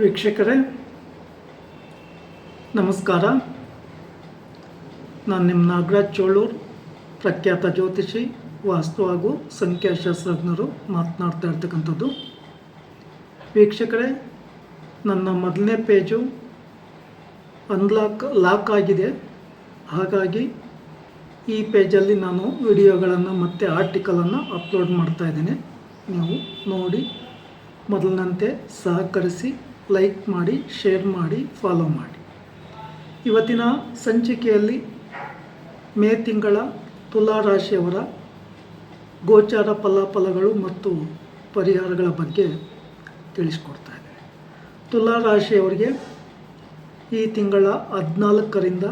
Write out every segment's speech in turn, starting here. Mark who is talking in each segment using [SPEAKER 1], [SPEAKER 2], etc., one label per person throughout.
[SPEAKER 1] ವೀಕ್ಷಕರೇ, ನಮಸ್ಕಾರ. ನಾನು ನಿಮ್ಮ ನಾಗರಾಜ್ ಚೋಳೂರ್, ಪ್ರಖ್ಯಾತ ಜ್ಯೋತಿಷಿ, ವಾಸ್ತು ಹಾಗೂ ಸಂಖ್ಯಾಶಾಸ್ತ್ರಜ್ಞರು ಮಾತನಾಡ್ತಾ ಇರ್ತಕ್ಕಂಥದ್ದು. ವೀಕ್ಷಕರೇ, ನನ್ನ ಮೊದಲನೇ ಪೇಜು ಅನ್ಲಾಕ್, ಲಾಕ್ ಆಗಿದೆ. ಹಾಗಾಗಿ ಈ ಪೇಜಲ್ಲಿ ನಾನು ವಿಡಿಯೋಗಳನ್ನು ಮತ್ತು ಆರ್ಟಿಕಲನ್ನು ಅಪ್ಲೋಡ್ ಮಾಡ್ತಾ ಇದ್ದೇನೆ. ನೀವು ನೋಡಿ, ಮೊದಲಿನಂತೆ ಸಹಕರಿಸಿ ಲೈಕ್ ಮಾಡಿ ಶೇರ್ ಮಾಡಿ ಫಾಲೋ ಮಾಡಿ. ಇವತ್ತಿನ ಸಂಚಿಕೆಯಲ್ಲಿ ಮೇ ತಿಂಗಳ ತುಲಾ ರಾಶಿಯವರ ಗೋಚಾರ ಫಲಾಫಲಗಳು ಮತ್ತು ಪರಿಹಾರಗಳ ಬಗ್ಗೆ ತಿಳಿಸ್ಕೊಡ್ತಾ ಇದ್ದೇನೆ. ತುಲಾ ರಾಶಿಯವರಿಗೆ ಈ ತಿಂಗಳ ಹದಿನಾಲ್ಕರಿಂದ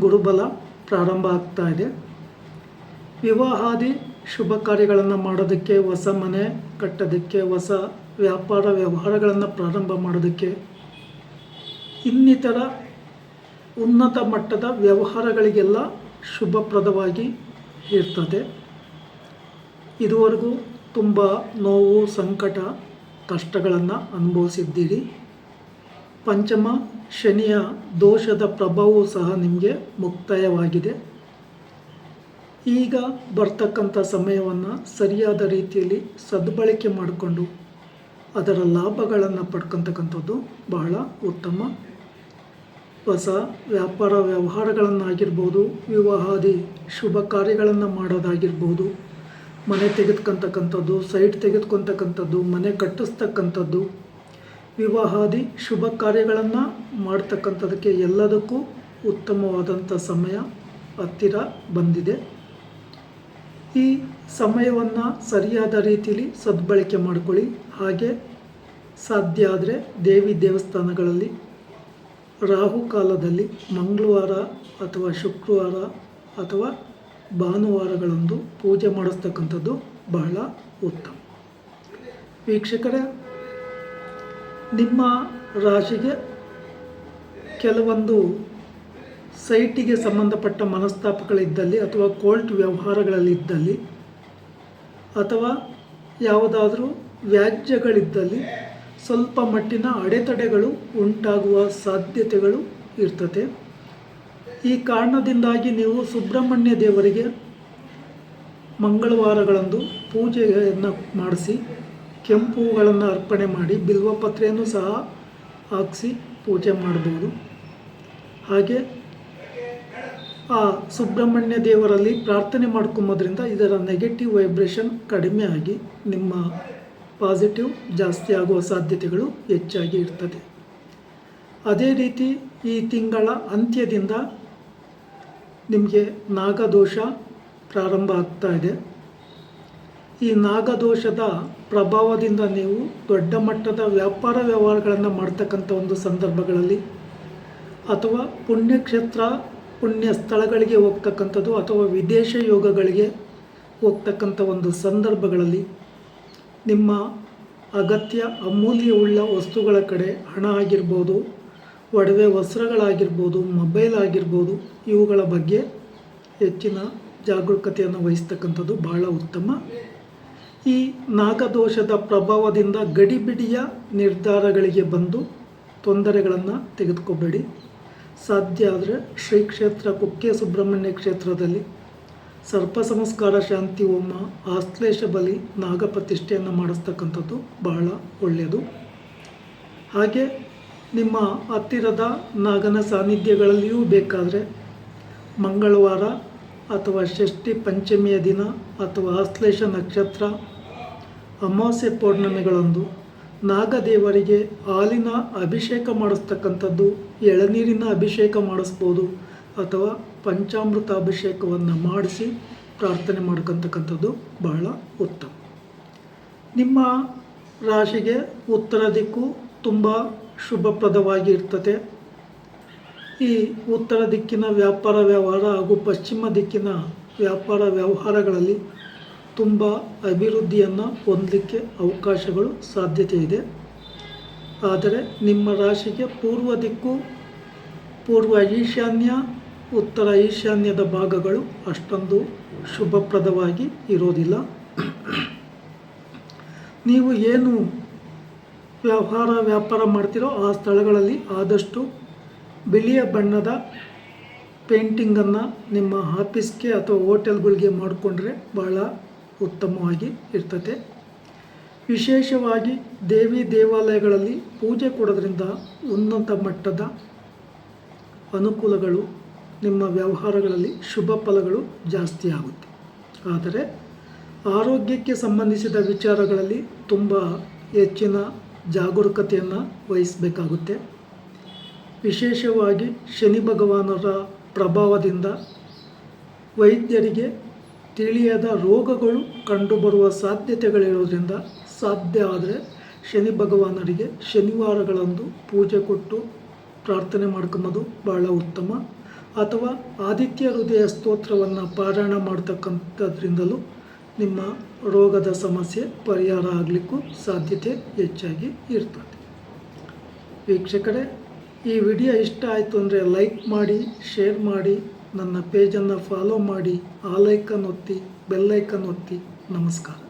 [SPEAKER 1] ಗುರುಬಲ ಪ್ರಾರಂಭ ಆಗ್ತಾ ಇದೆ. ವಿವಾಹಾದಿ ಶುಭ ಕಾರ್ಯಗಳನ್ನು ಮಾಡೋದಕ್ಕೆ, ಹೊಸ ಮನೆ ಕಟ್ಟೋದಕ್ಕೆ, ಹೊಸ ವ್ಯಾಪಾರ ವ್ಯವಹಾರಗಳನ್ನು ಪ್ರಾರಂಭ ಮಾಡೋದಕ್ಕೆ ಇನ್ನಿತರ ಉನ್ನತ ಮಟ್ಟದ ವ್ಯವಹಾರಗಳಿಗೆಲ್ಲ ಶುಭಪ್ರದವಾಗಿ ಇರ್ತದೆ. ಇದುವರೆಗೂ ತುಂಬ ನೋವು, ಸಂಕಟ, ಕಷ್ಟಗಳನ್ನು ಅನುಭವಿಸಿದ್ದೀರಿ. ಪಂಚಮ ಶನಿಯ ದೋಷದ ಪ್ರಭಾವವೂ ಸಹ ನಿಮಗೆ ಮುಕ್ತಾಯವಾಗಿದೆ. ಈಗ ಬರ್ತಕ್ಕಂಥ ಸಮಯವನ್ನು ಸರಿಯಾದ ರೀತಿಯಲ್ಲಿ ಸದ್ಬಳಕೆ ಮಾಡಿಕೊಂಡು ಅದರ ಲಾಭಗಳನ್ನು ಪಡ್ಕೊತಕ್ಕಂಥದ್ದು ಬಹಳ ಉತ್ತಮ. ಹೊಸ ವ್ಯಾಪಾರ ವ್ಯವಹಾರಗಳನ್ನಾಗಿರ್ಬೋದು, ವಿವಾಹಾದಿ ಶುಭ ಕಾರ್ಯಗಳನ್ನು ಮಾಡೋದಾಗಿರ್ಬೋದು, ಮನೆ ತೆಗೆದುಕೊಂತಕ್ಕಂಥದ್ದು, ಸೈಟ್ ತೆಗೆದುಕೊತಕ್ಕಂಥದ್ದು, ಮನೆ ಕಟ್ಟಿಸ್ತಕ್ಕಂಥದ್ದು, ವಿವಾಹಾದಿ ಶುಭ ಕಾರ್ಯಗಳನ್ನು ಮಾಡ್ತಕ್ಕಂಥದಕ್ಕೆ ಎಲ್ಲದಕ್ಕೂ ಉತ್ತಮವಾದಂಥ ಸಮಯ ಹತ್ತಿರ ಬಂದಿದೆ. ಈ ಸಮಯವನ್ನು ಸರಿಯಾದ ರೀತಿಯಲ್ಲಿ ಸದ್ಬಳಕೆ ಮಾಡಿಕೊಳ್ಳಿ. ಹಾಗೆ ಸಾಧ್ಯ ಆದರೆ ದೇವಿ ದೇವಸ್ಥಾನಗಳಲ್ಲಿ ರಾಹು ಕಾಲದಲ್ಲಿ ಮಂಗಳವಾರ ಅಥವಾ ಶುಕ್ರವಾರ ಅಥವಾ ಭಾನುವಾರಗಳಂದು ಪೂಜೆ ಮಾಡಿಸ್ತಕ್ಕಂಥದ್ದು ಬಹಳ ಉತ್ತಮ. ವೀಕ್ಷಕರೇ, ನಿಮ್ಮ ರಾಶಿಗೆ ಕೆಲವೊಂದು ಸೈಟಿಗೆ ಸಂಬಂಧಪಟ್ಟ ಮನಸ್ತಾಪಗಳಿದ್ದಲ್ಲಿ ಅಥವಾ ಕೋರ್ಟ್ ವ್ಯವಹಾರಗಳಲ್ಲಿದ್ದಲ್ಲಿ ಅಥವಾ ಯಾವುದಾದರೂ ವ್ಯಾಜ್ಯಗಳಿದ್ದಲ್ಲಿ ಸ್ವಲ್ಪ ಮಟ್ಟಿನ ಅಡೆತಡೆಗಳು ಉಂಟಾಗುವ ಸಾಧ್ಯತೆಗಳು ಇರ್ತದೆ ಈ ಕಾರಣದಿಂದಾಗಿ ನೀವು ಸುಬ್ರಹ್ಮಣ್ಯ ದೇವರಿಗೆ ಮಂಗಳವಾರಗಳಂದು ಪೂಜೆಯನ್ನು ಮಾಡಿಸಿ ಕೆಂಪು ಹೂಗಳನ್ನು ಅರ್ಪಣೆ ಮಾಡಿ, ಬಿಲ್ವಪತ್ರೆಯನ್ನು ಸಹ ಹಾಕಿಸಿ ಪೂಜೆ ಮಾಡ್ಬೋದು ಹಾಗೆ ಆ ಸುಬ್ರಹ್ಮಣ್ಯ ದೇವರಲ್ಲಿ ಪ್ರಾರ್ಥನೆ ಮಾಡ್ಕೊಂಬೋದ್ರಿಂದ ಇದರ ನೆಗೆಟಿವ್ ವೈಬ್ರೇಷನ್ ಕಡಿಮೆ ಆಗಿ ನಿಮ್ಮ ಪಾಸಿಟಿವ್ ಜಾಸ್ತಿ ಆಗುವ ಸಾಧ್ಯತೆಗಳು ಹೆಚ್ಚಾಗಿ ಇರ್ತದೆ. ಅದೇ ರೀತಿ ಈ ತಿಂಗಳ ಅಂತ್ಯದಿಂದ ನಿಮಗೆ ನಾಗದೋಷ ಪ್ರಾರಂಭ ಆಗ್ತಾ ಇದೆ. ಈ ನಾಗದೋಷದ ಪ್ರಭಾವದಿಂದ ನೀವು ದೊಡ್ಡ ಮಟ್ಟದ ವ್ಯಾಪಾರ ವ್ಯವಹಾರಗಳನ್ನು ಮಾಡ್ತಕ್ಕಂಥ ಒಂದು ಸಂದರ್ಭಗಳಲ್ಲಿ ಅಥವಾ ಪುಣ್ಯಕ್ಷೇತ್ರ ಪುಣ್ಯ ಸ್ಥಳಗಳಿಗೆ ಹೋಗ್ತಕ್ಕಂಥದ್ದು ಅಥವಾ ವಿದೇಶ ಯೋಗಗಳಿಗೆ ಹೋಗ್ತಕ್ಕಂಥ ಒಂದು ಸಂದರ್ಭಗಳಲ್ಲಿ ನಿಮ್ಮ ಅಗತ್ಯ ಅಮೂಲ್ಯವುಳ್ಳ ವಸ್ತುಗಳ ಕಡೆ ಹಣ ಆಗಿರ್ಬೋದು, ಒಡವೆ ವಸ್ತ್ರಗಳಾಗಿರ್ಬೋದು, ಮೊಬೈಲ್ ಆಗಿರ್ಬೋದು, ಇವುಗಳ ಬಗ್ಗೆ ಹೆಚ್ಚಿನ ಜಾಗರೂಕತೆಯನ್ನು ವಹಿಸ್ತಕ್ಕಂಥದ್ದು ಬಹಳ ಉತ್ತಮ. ಈ ನಾಗದೋಷದ ಪ್ರಭಾವದಿಂದ ಗಡಿಬಿಡಿಯ ನಿರ್ಧಾರಗಳಿಗೆ ಬಂದು ತೊಂದರೆಗಳನ್ನು ತೆಗೆದುಕೋಬೇಡಿ. ಸಾಧ್ಯ ಆದರೆ ಶ್ರೀ ಕ್ಷೇತ್ರ ಕುಕ್ಕೆ ಸುಬ್ರಹ್ಮಣ್ಯ ಕ್ಷೇತ್ರದಲ್ಲಿ. ಸರ್ಪ ಸಂಸ್ಕಾರ ಶಾಂತಿ ಹೋಮ, ಆಶ್ಲೇಷ ಬಲಿ ನಾಗಪ್ರತಿಷ್ಠೆಯನ್ನು ಮಾಡಿಸ್ತಕ್ಕಂಥದ್ದು ಬಹಳ ಒಳ್ಳೆಯದು. ಹಾಗೆ ನಿಮ್ಮ ಹತ್ತಿರದ ನಾಗನ ಸಾನ್ನಿಧ್ಯಗಳಲ್ಲಿಯೂ ಬೇಕಾದರೆ ಮಂಗಳವಾರ ಅಥವಾ ಷಷ್ಠಿ ಪಂಚಮಿಯ ದಿನ ಅಥವಾ ಆಶ್ಲೇಷ ನಕ್ಷತ್ರ, ಅಮಾವಾಸ್ಯೆ ಪೌರ್ಣಮಿಗಳಂದು ನಾಗದೇವರಿಗೆ ಹಾಲಿನ ಅಭಿಷೇಕ ಮಾಡಿಸ್ತಕ್ಕಂಥದ್ದು, ಎಳನೀರಿನ ಅಭಿಷೇಕ ಮಾಡಿಸ್ಬೋದು ಅಥವಾ ಪಂಚಾಮೃತ ಅಭಿಷೇಕವನ್ನು ಮಾಡಿಸಿ ಪ್ರಾರ್ಥನೆ ಮಾಡ್ಕೊತಕ್ಕಂಥದ್ದು ಬಹಳ ಉತ್ತಮ. ನಿಮ್ಮ ರಾಶಿಗೆ ಉತ್ತರ ದಿಕ್ಕು ತುಂಬ ಶುಭಪ್ರದವಾಗಿ ಇರ್ತದೆ. ಈ ಉತ್ತರ ದಿಕ್ಕಿನ ವ್ಯಾಪಾರ ವ್ಯವಹಾರ ಹಾಗೂ ಪಶ್ಚಿಮ ದಿಕ್ಕಿನ ವ್ಯಾಪಾರ ವ್ಯವಹಾರಗಳಲ್ಲಿ ತುಂಬ ಅಭಿವೃದ್ಧಿಯನ್ನು ಹೊಂದಲಿಕ್ಕೆ ಅವಕಾಶಗಳು ಸಾಧ್ಯತೆ ಇದೆ ಆದರೆ ನಿಮ್ಮ ರಾಶಿಗೆ ಪೂರ್ವ ದಿಕ್ಕು, ಪೂರ್ವ ಈಶಾನ್ಯ, ಉತ್ತರ ಈಶಾನ್ಯದ ಭಾಗಗಳು ಅಷ್ಟೊಂದು ಶುಭಪ್ರದವಾಗಿ ಇರೋದಿಲ್ಲ. ನೀವು ಏನು ವ್ಯವಹಾರ ವ್ಯಾಪಾರ ಮಾಡ್ತಿರೋ ಆ ಸ್ಥಳಗಳಲ್ಲಿ ಆದಷ್ಟು ಬಿಳಿಯ ಬಣ್ಣದ ಪೇಂಟಿಂಗನ್ನು ನಿಮ್ಮ ಆಫೀಸ್ಗೆ ಅಥವಾ ಹೋಟೆಲ್ಗಳಿಗೆ ಮಾಡಿಕೊಂಡ್ರೆ ಭಾಳ ಉತ್ತಮವಾಗಿ ಇರ್ತದೆ. ವಿಶೇಷವಾಗಿ ದೇವಿ ದೇವಾಲಯಗಳಲ್ಲಿ ಪೂಜೆ ಕೊಡೋದ್ರಿಂದ ಉನ್ನತ ಮಟ್ಟದ ಅನುಕೂಲಗಳು, ನಿಮ್ಮ ವ್ಯವಹಾರಗಳಲ್ಲಿ ಶುಭ ಫಲಗಳು ಜಾಸ್ತಿ ಆಗುತ್ತೆ. ಆದರೆ ಆರೋಗ್ಯಕ್ಕೆ ಸಂಬಂಧಿಸಿದ ವಿಚಾರಗಳಲ್ಲಿ ತುಂಬ ಹೆಚ್ಚಿನ ಜಾಗರೂಕತೆಯನ್ನು ವಹಿಸಬೇಕಾಗುತ್ತೆ. ವಿಶೇಷವಾಗಿ ಶನಿ ಭಗವಾನರ ಪ್ರಭಾವದಿಂದ ವೈದ್ಯರಿಗೆ ತಿಳಿಯದ ರೋಗಗಳು ಕಂಡುಬರುವ ಸಾಧ್ಯತೆಗಳಿರೋದ್ರಿಂದ ಸಾಧ್ಯ ಆದರೆ ಶನಿ ಭಗವಾನರಿಗೆ ಶನಿವಾರಗಳಂದು ಪೂಜೆ ಕೊಟ್ಟು ಪ್ರಾರ್ಥನೆ ಮಾಡ್ಕೊಂಬೋದು ಭಾಳ ಉತ್ತಮ. ಅಥವಾ ಆದಿತ್ಯ ಹೃದಯ ಸ್ತೋತ್ರವನ್ನು ಪಾರಾಯಣ ಮಾಡ್ತಕ್ಕಂಥದ್ರಿಂದಲೂ ನಿಮ್ಮ ರೋಗದ ಸಮಸ್ಯೆ ಪರಿಹಾರ ಆಗಲಿಕ್ಕೂ ಸಾಧ್ಯತೆ ಹೆಚ್ಚಾಗಿ ಇರ್ತದೆ. ವೀಕ್ಷಕರೇ, ಈ ವಿಡಿಯೋ ಇಷ್ಟ ಆಯಿತು ಅಂದರೆ ಲೈಕ್ ಮಾಡಿ, ಶೇರ್ ಮಾಡಿ ನನ್ನ ಪೇಜನ್ನು ಫಾಲೋ ಮಾಡಿ ಆ ಲೈಕನ್ ಒತ್ತಿ ಬೆಲ್ಲೈಕನ್ ಒತ್ತಿ. ನಮಸ್ಕಾರ.